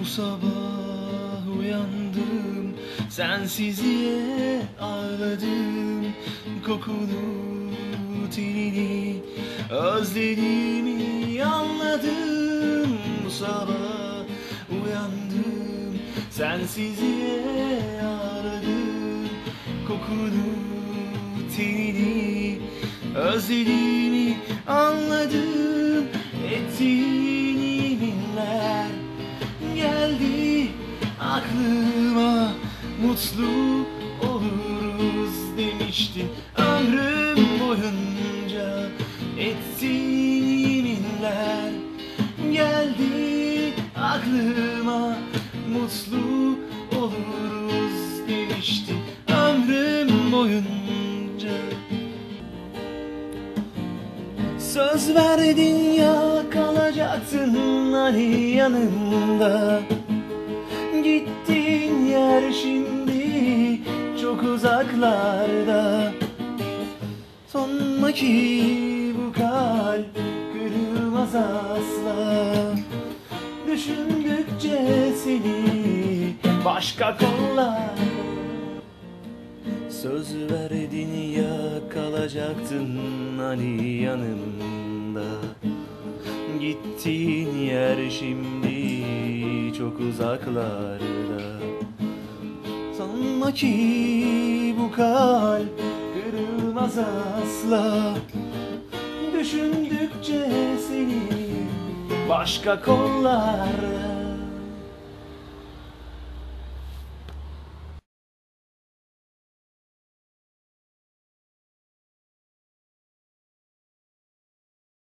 Bu sabah uyandım Sensizliğe ağladım. Kokunu tenini Özlediğimi anladım. Bu sabah uyandım Sensizliğe ağladım. Kokunu tenini Özlediğimi anladım Ettiğin yeminler geldi aklıma Mutlu oluruz demiştin ömrüm boyunca Ettiğin yeminler geldi aklıma Mutlu oluruz demiştin ömrüm boyunca. Söz verdin ya kalacaksın hani yanımda Gittiğin yer şimdi çok uzaklarda. Sanma ki bu kalp kırılmaz asla. Düşündükçe seni başka kollar. Söz verdin ya kalacaktın hani yanımda Gittiğin yer şimdi çok uzaklarda. Sanma ki bu kalp kırılmaz asla. Düşündükçe seni başka kollarda